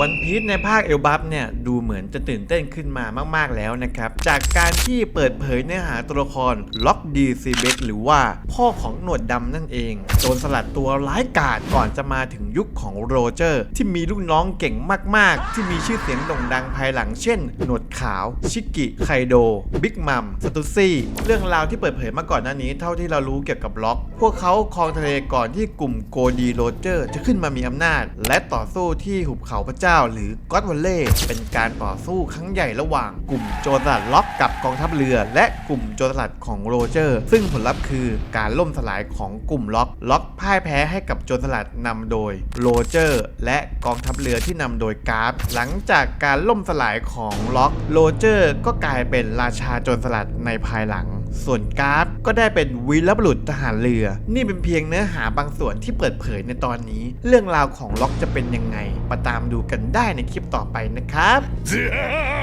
วันพีชในภาคเอลบัฟเนี่ยดูเหมือนจะตื่นเต้นขึ้นมามากๆแล้วนะครับ จากการที่เปิดเผยเนื้อหาตัวละครล็อกดีซีเบกหรือว่าพ่อของหนวดดำนั่นเองโจรสลัดตัวร้ายกาจก่อนจะมาถึงยุคของโรเจอร์ ที่มีลูกน้องเก่งมากๆ ที่มีชื่อเสียงโด่งดังภายหลังเช่น หนวดขาว ชิกิไคโดบิ๊กมัมสตูซี่เรื่องราวที่เปิดเผยมาก่อนหน้านี้เท่าที่เรารู้เกี่ยวกับล็อก พวกเขาครองทะเลก่อนที่กลุ่มโกดีโรเจอร์ จะขึ้นมามีอำนาจ และต่อสู้ที่หุบเขาพระเจ้าหรือก็อดวัลเล่เป็นการต่อสู้ครั้งใหญ่ระหว่างกลุ่มโจรสลัดล็อกกับกองทัพเรือ และกลุ่มโจรสลัดของโรเจอร์ ซึ่งผลลัพธ์คือการล่มสลายของกลุ่มล็อก ล็อกพ่ายแพ้ให้กับโจรสลัดนำโดยโรเจอร์ และกองทัพเรือที่นำโดยกราฟหลังจากการล่มสลายของล็อกโรเจอร์ ก็กลายเป็นราชาโจรสลัดในภายหลัง ส่วนกราฟก็ได้เป็นวีรบุรุษทหารเรือ นี่เป็นเพียงเนื้อหาบางส่วนที่เปิดเผยในตอนนี้ เรื่องราวของล็อกจะเป็นยังไงมาตามดูกันได้ในคลิปต่อไปนะครับ